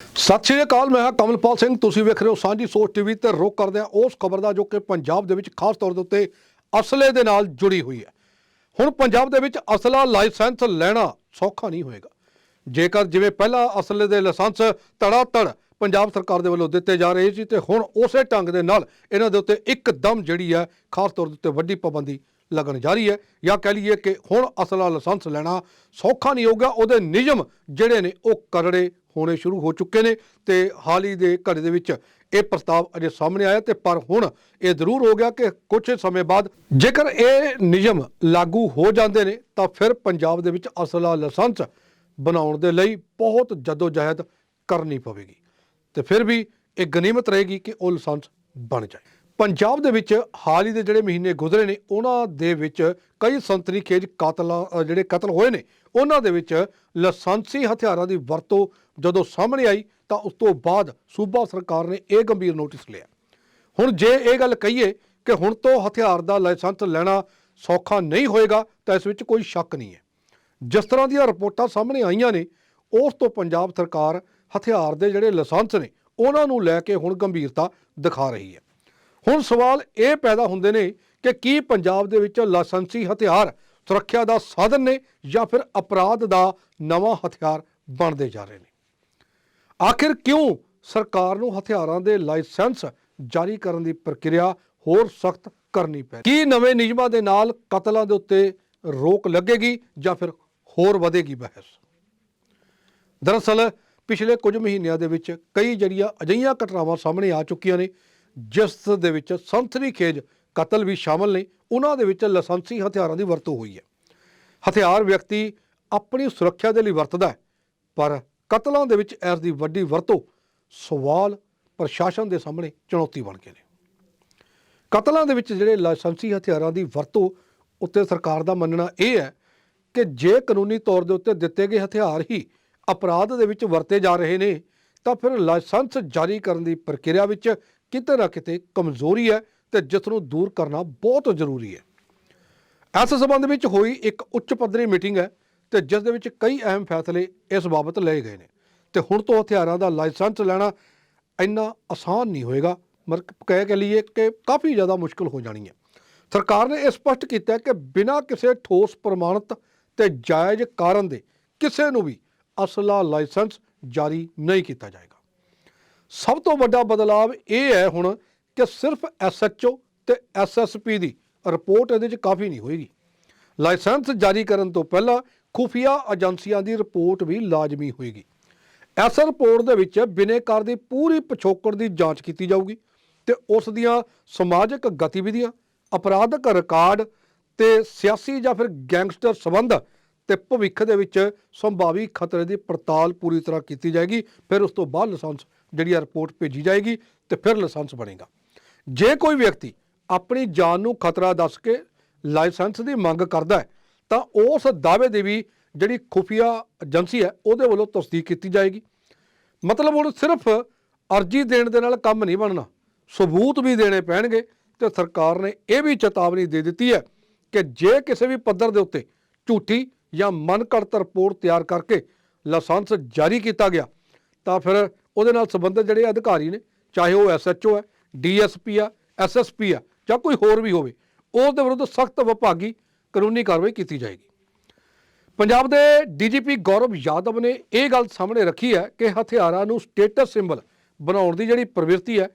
ਸਤਿ ਸ਼੍ਰੀ ਅਕਾਲ, ਮੈਂ ਹਾਂ ਕਮਲਪਾਲ ਸਿੰਘ। ਤੁਸੀਂ ਵੇਖ ਰਹੇ ਹੋ ਸਾਂਝੀ ਸੋਚ ਟੀਵੀ ਤੇ ਰੁਕ ਕਰਦੇ ਹਾਂ ਉਸ ਖਬਰ ਦਾ ਜੋ ਕਿ ਪੰਜਾਬ ਦੇ ਵਿੱਚ ਖਾਸ ਤੌਰ ਦੇ ਉੱਤੇ ਅਸਲੇ ਦੇ ਨਾਲ ਜੁੜੀ ਹੋਈ ਹੈ। ਹੁਣ ਪੰਜਾਬ ਦੇ ਵਿੱਚ ਅਸਲਾ ਲਾਇਸੈਂਸ ਲੈਣਾ ਸੌਖਾ ਨਹੀਂ ਹੋਏਗਾ। ਜੇਕਰ ਜਿਵੇਂ ਪਹਿਲਾਂ ਅਸਲੇ ਦੇ ਲਾਇਸੈਂਸ ਤੜਾ ਤੜ ਪੰਜਾਬ ਸਰਕਾਰ ਦੇ ਵੱਲੋਂ ਦਿੱਤੇ ਜਾ ਰਹੇ ਸੀ ਤੇ ਹੁਣ ਉਸੇ ਢੰਗ ਦੇ ਨਾਲ ਇਹਨਾਂ ਦੇ ਉੱਤੇ ਇੱਕਦਮ ਜਿਹੜੀ ਹੈ ਖਾਸ ਤੌਰ ਦੇ ਉੱਤੇ ਵੱਡੀ ਪਾਬੰਦੀ ਲੱਗਣ ਜਾ ਰਹੀ ਹੈ ਜਾਂ ਕਹਿ ਲਈਏ ਕਿ ਹੁਣ ਅਸਲਾ ਲਾਇਸੈਂਸ ਲੈਣਾ ਸੌਖਾ ਨਹੀਂ ਹੋਊਗਾ, ਉਹਦੇ ਨਿਯਮ ਜਿਹੜੇ ਨੇ ਉਹ ਕਰੜੇ ਹੋਣੇ ਸ਼ੁਰੂ ਹੋ ਚੁੱਕੇ ਨੇ ਤੇ ਹਾਲ ਹੀ ਦੇ ਘੜੇ ਦੇ ਵਿੱਚ ਇਹ ਪ੍ਰਸਤਾਵ ਅਜੇ ਸਾਹਮਣੇ ਆਇਆ ਤੇ ਪਰ ਹੁਣ ਇਹ ਜ਼ਰੂਰ ਹੋ ਗਿਆ ਕਿ ਕੁਝ ਸਮੇਂ ਬਾਅਦ ਜੇਕਰ ਇਹ ਨਿਯਮ ਲਾਗੂ ਹੋ ਜਾਂਦੇ ਨੇ, ਤਾਂ ਫਿਰ ਪੰਜਾਬ ਦੇ ਵਿੱਚ ਅਸਲਾ ਲਾਇਸੈਂਸ ਬਣਾਉਣ ਦੇ ਲਈ ਬਹੁਤ ਜਦੋਜਹਿਦ ਕਰਨੀ ਪਵੇਗੀ ਤੇ ਫਿਰ ਵੀ ਇਹ ਗਨੀਮਤ ਰਹੇਗੀ ਕਿ ਉਹ ਲਾਇਸੈਂਸ ਬਣ ਜਾਏ। ਪੰਜਾਬ ਦੇ ਵਿੱਚ ਹਾਲ ਹੀ ਦੇ ਜਿਹੜੇ ਮਹੀਨੇ ਗੁਜ਼ਰੇ ਨੇ, ਉਹਨਾਂ ਦੇ ਵਿੱਚ ਕਈ ਸੰਤਰੀ ਖੇਜ ਕਾਤਲਾਂ ਜਿਹੜੇ ਕਤਲ ਹੋਏ ਨੇ, ਉਹਨਾਂ ਦੇ ਵਿੱਚ ਲਾਇਸੈਂਸੀ ਹਥਿਆਰਾਂ ਦੀ ਵਰਤੋਂ ਜਦੋਂ ਸਾਹਮਣੇ ਆਈ, ਤਾਂ ਉਸ ਤੋਂ ਬਾਅਦ ਸੂਬਾ ਸਰਕਾਰ ਨੇ ਇਹ ਗੰਭੀਰ ਨੋਟਿਸ ਲਿਆ। ਹੁਣ ਜੇ ਇਹ ਗੱਲ ਕਹੀਏ ਕਿ ਹੁਣ ਤੋਂ ਹਥਿਆਰ ਦਾ ਲਾਇਸੈਂਸ ਲੈਣਾ ਸੌਖਾ ਨਹੀਂ ਹੋਏਗਾ, ਤਾਂ ਇਸ ਵਿੱਚ ਕੋਈ ਸ਼ੱਕ ਨਹੀਂ ਹੈ। ਜਿਸ ਤਰ੍ਹਾਂ ਦੀਆਂ ਰਿਪੋਰਟਾਂ ਸਾਹਮਣੇ ਆਈਆਂ ਨੇ, ਉਸ ਤੋਂ ਪੰਜਾਬ ਸਰਕਾਰ ਹਥਿਆਰ ਦੇ ਜਿਹੜੇ ਲਾਇਸੈਂਸ ਨੇ, ਉਹਨਾਂ ਨੂੰ ਲੈ ਕੇ ਹੁਣ ਗੰਭੀਰਤਾ ਦਿਖਾ ਰਹੀ ਹੈ। ਹੁਣ ਸਵਾਲ ਇਹ ਪੈਦਾ ਹੁੰਦੇ ਨੇ ਕਿ ਕੀ ਪੰਜਾਬ ਦੇ ਵਿੱਚ ਲਾਇਸੈਂਸੀ ਹਥਿਆਰ ਸੁਰੱਖਿਆ ਦਾ ਸਾਧਨ ਨੇ ਜਾਂ ਫਿਰ ਅਪਰਾਧ ਦਾ ਨਵਾਂ ਹਥਿਆਰ ਬਣਦੇ ਜਾ ਰਹੇ ਨੇ? ਆਖਿਰ ਕਿਉਂ ਸਰਕਾਰ ਨੂੰ ਹਥਿਆਰਾਂ ਦੇ ਲਾਇਸੈਂਸ ਜਾਰੀ ਕਰਨ ਦੀ ਪ੍ਰਕਿਰਿਆ ਹੋਰ ਸਖਤ ਕਰਨੀ ਪੈ ਕੀ ਨਵੇਂ ਨਿਯਮਾਂ ਦੇ ਨਾਲ ਕਤਲਾਂ ਦੇ ਉੱਤੇ ਰੋਕ ਲੱਗੇਗੀ ਜਾਂ ਫਿਰ ਹੋਰ ਵਧੇਗੀ ਬਹਿਸ? ਦਰਅਸਲ, ਪਿਛਲੇ ਕੁਝ ਮਹੀਨਿਆਂ ਦੇ ਵਿੱਚ ਕਈ ਜਿਹੜੀਆਂ ਅਜਿਹੀਆਂ ਘਟਨਾਵਾਂ ਸਾਹਮਣੇ ਆ ਚੁੱਕੀਆਂ ਨੇ ਜਿਸ ਦੇ ਵਿੱਚ ਸੰਥਰੀ ਖੇਜ ਕਤਲ ਵੀ ਸ਼ਾਮਲ ਨੇ, ਉਹਨਾਂ ਦੇ ਵਿੱਚ ਲਾਇਸੈਂਸੀ ਹਥਿਆਰਾਂ ਦੀ ਵਰਤੋਂ ਹੋਈ ਹੈ। ਹਥਿਆਰ ਵਿਅਕਤੀ ਆਪਣੀ ਸੁਰੱਖਿਆ ਦੇ ਲਈ ਵਰਤਦਾ ਹੈ, ਪਰ ਕਤਲਾਂ ਦੇ ਵਿੱਚ ਇਸ ਦੀ ਵੱਡੀ ਵਰਤੋਂ ਸਵਾਲ ਪ੍ਰਸ਼ਾਸਨ ਦੇ ਸਾਹਮਣੇ ਚੁਣੌਤੀ ਬਣ ਗਏ ਨੇ। ਕਤਲਾਂ ਦੇ ਵਿੱਚ ਜਿਹੜੇ ਲਾਇਸੈਂਸੀ ਹਥਿਆਰਾਂ ਦੀ ਵਰਤੋਂ ਉੱਤੇ ਸਰਕਾਰ ਦਾ ਮੰਨਣਾ ਇਹ ਹੈ ਕਿ ਜੇ ਕਾਨੂੰਨੀ ਤੌਰ ਦੇ ਉੱਤੇ ਦਿੱਤੇ ਗਏ ਹਥਿਆਰ ਹੀ ਅਪਰਾਧ ਦੇ ਵਿੱਚ ਵਰਤੇ ਜਾ ਰਹੇ ਨੇ, ਤਾਂ ਫਿਰ ਲਾਇਸੈਂਸ ਜਾਰੀ ਕਰਨ ਦੀ ਪ੍ਰਕਿਰਿਆ ਵਿੱਚ ਕਿਤੇ ਨਾ ਕਿਤੇ ਕਮਜ਼ੋਰੀ ਹੈ ਤੇ ਜਿਸ ਨੂੰ ਦੂਰ ਕਰਨਾ ਬਹੁਤ ਜ਼ਰੂਰੀ ਹੈ। ਇਸ ਸਬੰਧ ਵਿੱਚ ਹੋਈ ਇੱਕ ਉੱਚ ਪੱਧਰੀ ਮੀਟਿੰਗ ਹੈ ਤੇ ਜਿਸ ਦੇ ਵਿੱਚ ਕਈ ਅਹਿਮ ਫੈਸਲੇ ਇਸ ਬਾਬਤ ਲਏ ਗਏ ਨੇ। ਤੇ ਹੁਣ ਤੋਂ ਹਥਿਆਰਾਂ ਦਾ ਲਾਇਸੈਂਸ ਲੈਣਾ ਇੰਨਾ ਆਸਾਨ ਨਹੀਂ ਹੋਏਗਾ, ਮਤਲਬ ਕਹਿ ਕੇ ਲਈਏ ਕਿ ਕਾਫੀ ਜ਼ਿਆਦਾ ਮੁਸ਼ਕਲ ਹੋ ਜਾਣੀ ਹੈ। ਸਰਕਾਰ ਨੇ ਇਹ ਸਪਸ਼ਟ ਕੀਤਾ ਕਿ ਬਿਨਾਂ ਕਿਸੇ ਠੋਸ ਪ੍ਰਮਾਣਿਤ ਤੇ ਜਾਇਜ਼ ਕਾਰਨ ਦੇ ਕਿਸੇ ਨੂੰ ਵੀ ਅਸਲਾ ਲਾਇਸੈਂਸ ਜਾਰੀ ਨਹੀਂ ਕੀਤਾ ਜਾਏਗਾ। ਸਭ ਤੋਂ ਵੱਡਾ ਬਦਲਾਅ ਇਹ ਹੈ ਹੁਣ ਕਿ ਸਿਰਫ ਐਸਐਚਓ ਤੇ ਐਸਐਸਪੀ ਦੀ ਰਿਪੋਰਟ ਇਹਦੇ 'ਚ ਕਾਫੀ ਨਹੀਂ ਹੋਏਗੀ। ਲਾਇਸੈਂਸ ਜਾਰੀ ਕਰਨ ਤੋਂ ਪਹਿਲਾਂ ਖੁਫੀਆ ਏਜੰਸੀਆਂ ਦੀ ਰਿਪੋਰਟ ਵੀ ਲਾਜ਼ਮੀ ਹੋਏਗੀ। ਇਸ ਰਿਪੋਰਟ ਦੇ ਵਿੱਚ ਬਿਨੇਕਾਰ ਦੀ ਪੂਰੀ ਪਿਛੋਕੜ ਦੀ ਜਾਂਚ ਕੀਤੀ ਜਾਊਗੀ ਤੇ ਉਸ ਦੀਆਂ ਸਮਾਜਿਕ ਗਤੀਵਿਧੀਆਂ, ਅਪਰਾਧਕ ਰਿਕਾਰਡ ਤੇ ਸਿਆਸੀ ਜਾਂ ਫਿਰ ਗੈਂਗਸਟਰ ਸੰਬੰਧ ਤੇ ਭਵਿੱਖ ਦੇ ਵਿੱਚ ਸੰਭਾਵੀ ਖਤਰੇ ਦੀ ਪੜਤਾਲ ਪੂਰੀ ਤਰ੍ਹਾਂ ਕੀਤੀ ਜਾਏਗੀ। ਫਿਰ ਉਸ ਤੋਂ ਬਾਅਦ ਲਾਇਸੈਂਸ ਜਿਹੜੀ ਆ ਰਿਪੋਰਟ ਭੇਜੀ ਜਾਏਗੀ ਤੇ ਫਿਰ ਲਾਇਸੈਂਸ ਬਣੇਗਾ। ਜੇ ਕੋਈ ਵਿਅਕਤੀ ਆਪਣੀ ਜਾਨ ਨੂੰ ਖਤਰਾ ਦੱਸ ਕੇ ਲਾਇਸੈਂਸ ਦੀ ਮੰਗ ਕਰਦਾ ਹੈ, ਤਾਂ ਉਸ ਦਾਅਵੇ ਦੀ ਵੀ ਜਿਹੜੀ ਖੁਫੀਆ ਏਜੰਸੀ ਹੈ, ਉਹਦੇ ਵੱਲੋਂ ਤਸਦੀਕ ਕੀਤੀ ਜਾਏਗੀ। ਮਤਲਬ ਹੁਣ ਸਿਰਫ ਅਰਜੀ ਦੇਣ ਦੇ ਨਾਲ ਕੰਮ ਨਹੀਂ ਬਣਨਾ, ਸਬੂਤ ਵੀ ਦੇਣੇ ਪੈਣਗੇ ਤੇ ਸਰਕਾਰ ਨੇ ਇਹ ਵੀ ਚੇਤਾਵਨੀ ਦੇ ਦਿੱਤੀ ਹੈ ਕਿ ਜੇ ਕਿਸੇ ਵੀ ਪੱਧਰ ਦੇ ਉੱਤੇ ਝੂਠੀ ਜਾਂ ਮਨਕੜਤ ਰਿਪੋਰਟ ਤਿਆਰ ਕਰਕੇ ਲਾਇਸੈਂਸ ਜਾਰੀ ਕੀਤਾ ਗਿਆ, ਤਾਂ ਫਿਰ ਉਹਦੇ ਨਾਲ ਸੰਬੰਧਿਤ ਜਿਹੜੇ ਅਧਿਕਾਰੀ ਨੇ, ਚਾਹੇ ਉਹ ਐਸਐਚਓ ਹੈ ਡੀਐਸਪੀ ਆ ਐਸਐਸਪੀ ਆ, ਜਾਂ ਕੋਈ ਹੋਰ ਵੀ ਹੋਵੇ ਉਸ ਦੇ ਵਿਰੁੱਧ ਸਖਤ ਵਿਭਾਗੀ ਕਾਨੂੰਨੀ ਕਾਰਵਾਈ ਕੀਤੀ ਜਾਏਗੀ। ਪੰਜਾਬ ਦੇ ਡੀਜੀਪੀ ਗੌਰਵ ਯਾਦਵ ਨੇ ਇਹ ਗੱਲ ਸਾਹਮਣੇ ਰੱਖੀ ਹੈ ਕਿ ਹਥਿਆਰਾਂ ਨੂੰ ਸਟੇਟਸ ਸਿੰਬਲ ਬਣਾਉਣ ਦੀ ਜਿਹੜੀ ਪ੍ਰਵਿਰਤੀ ਹੈ,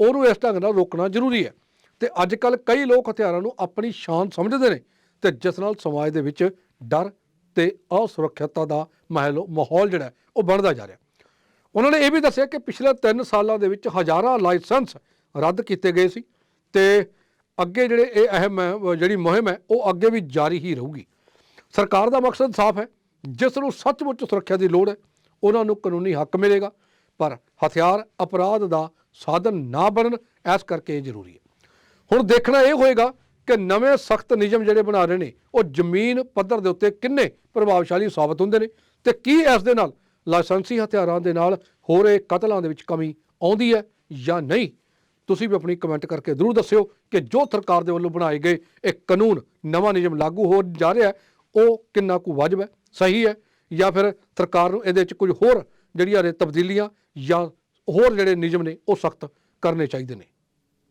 ਉਹਨੂੰ ਇਸ ਢੰਗ ਨਾਲ ਰੋਕਣਾ ਜ਼ਰੂਰੀ ਹੈ। ਤੇ ਅੱਜ ਕੱਲ ਕਈ ਲੋਕ ਹਥਿਆਰਾਂ ਨੂੰ ਆਪਣੀ ਸ਼ਾਨ ਸਮਝਦੇ ਨੇ ਤੇ ਜਿਸ ਨਾਲ ਸਮਾਜ ਦੇ ਵਿੱਚ ਡਰ ਤੇ ਅਸੁਰੱਖਿਅਤਾ ਦਾ ਮਾਹੌਲ ਮਾਹੌਲ ਜਿਹੜਾ ਉਹ ਬਣਦਾ ਜਾ ਰਿਹਾ। ਉਹਨਾਂ ਨੇ ਇਹ ਵੀ ਦੱਸਿਆ ਕਿ ਪਿਛਲੇ 3 ਸਾਲਾਂ ਦੇ ਵਿੱਚ ਹਜ਼ਾਰਾਂ ਲਾਇਸੈਂਸ ਰੱਦ ਕੀਤੇ ਗਏ ਸੀ ਤੇ ਅੱਗੇ ਜਿਹੜੇ ਇਹ ਅਹਿਮ ਜਿਹੜੀ ਮੁਹਿੰਮ ਹੈ, ਉਹ ਅੱਗੇ ਵੀ ਜਾਰੀ ਹੀ ਰਹੂਗੀ। ਸਰਕਾਰ ਦਾ ਮਕਸਦ ਸਾਫ਼ ਹੈ, ਜਿਸ ਨੂੰ ਸੱਚਮੁੱਚ ਸੁਰੱਖਿਆ ਦੀ ਲੋੜ ਹੈ, ਉਹਨਾਂ ਨੂੰ ਕਾਨੂੰਨੀ ਹੱਕ ਮਿਲੇਗਾ, ਪਰ ਹਥਿਆਰ ਅਪਰਾਧ ਦਾ ਸਾਧਨ ਨਾ ਬਣਨ, ਇਸ ਕਰਕੇ ਇਹ ਜ਼ਰੂਰੀ ਹੈ। ਹੁਣ ਦੇਖਣਾ ਇਹ ਹੋਏਗਾ ਕਿ ਨਵੇਂ ਸਖਤ ਨਿਯਮ ਜਿਹੜੇ ਬਣਾ ਰਹੇ ਨੇ, ਉਹ ਜ਼ਮੀਨ ਪੱਧਰ ਦੇ ਉੱਤੇ ਕਿੰਨੇ ਪ੍ਰਭਾਵਸ਼ਾਲੀ ਸਾਬਤ ਹੁੰਦੇ ਨੇ ਤੇ ਕੀ ਇਸ ਦੇ ਨਾਲ ਲਾਇਸੈਂਸੀ ਹਥਿਆਰਾਂ ਦੇ ਨਾਲ ਹੋ ਰਹੇ ਕਤਲਾਂ ਦੇ ਵਿੱਚ ਕਮੀ ਆਉਂਦੀ ਹੈ ਜਾਂ ਨਹੀਂ? ਤੁਸੀਂ ਵੀ ਆਪਣੀ ਕਮੈਂਟ ਕਰਕੇ ਜ਼ਰੂਰ ਦੱਸਿਓ ਕਿ ਜੋ ਸਰਕਾਰ ਦੇ ਵੱਲੋਂ ਬਣਾਏ ਗਏ ਇਹ ਕਾਨੂੰਨ ਨਵਾਂ ਨਿਯਮ ਲਾਗੂ ਹੋ ਜਾ ਰਿਹਾ ਉਹ ਕਿੰਨਾ ਕੁ ਵਾਜਬ ਹੈ? ਸਹੀ ਹੈ ਜਾਂ ਫਿਰ ਸਰਕਾਰ ਨੂੰ ਇਹਦੇ ਵਿੱਚ ਕੁਝ ਹੋਰ ਜਿਹੜੀਆਂ ਨੇ ਤਬਦੀਲੀਆਂ ਜਾਂ ਹੋਰ ਜਿਹੜੇ ਨਿਯਮ ਨੇ, ਉਹ ਸਖਤ ਕਰਨੇ ਚਾਹੀਦੇ ਨੇ?